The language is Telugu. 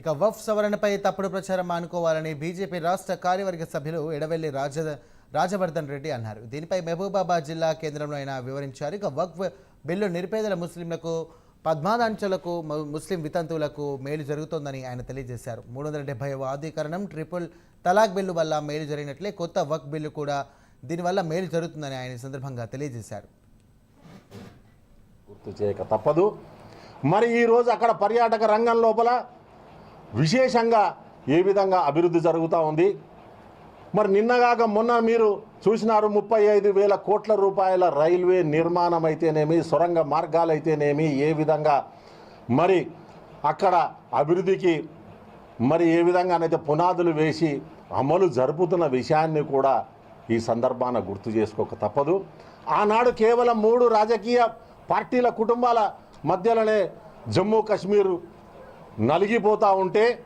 ఇక వఫ్ సవరణపై తప్పుడు ప్రచారం మానుకోవాలని బీజేపీ రాష్ట్ర కార్యవర్గ సభ్యులు ఎడవెల్లి రాజ రాజవర్ధన్ రెడ్డి అన్నారు. దీనిపై మహబూబాబాద్ జిల్లా కేంద్రంలో ఆయన వివరించారు. ఇక వక్ఫ్ బిల్లు నిరుపేదల ముస్లింలకు పద్మాదాంచలకు ముస్లిం వితంతువులకు మేలు జరుగుతోందని ఆయన తెలియజేశారు. మూడు వందల డెబ్బై ఆధీకరణం ట్రిపుల్ తలాక్ బిల్లు వల్ల మేలు జరిగినట్లే కొత్త వక్ బిల్లు కూడా దీనివల్ల మేలు జరుగుతుందని ఆయన సందర్భంగా తెలియజేశారు. గుర్తు చేయక తప్పదు. మరి ఈరోజు అక్కడ పర్యాటక రంగం లోపల విశేషంగా ఏ విధంగా అభివృద్ధి జరుగుతూ ఉంది? మరి నిన్నగాక మొన్న మీరు చూసినారు ముప్పై ఐదు వేల కోట్ల రూపాయల రైల్వే నిర్మాణం అయితేనేమి సొరంగ మార్గాలు అయితేనేమి ఏ విధంగా మరి అక్కడ అభివృద్ధికి మరి ఏ విధంగానైతే పునాదులు వేసి అమలు జరుపుతున్న విషయాన్ని కూడా ఈ సందర్భాన గుర్తు చేసుకోక తప్పదు. ఆనాడు కేవలం మూడు రాజకీయ పార్టీల కుటుంబాల మధ్యలోనే జమ్మూ కాశ్మీర్ నలిగిపోతూ ఉంటే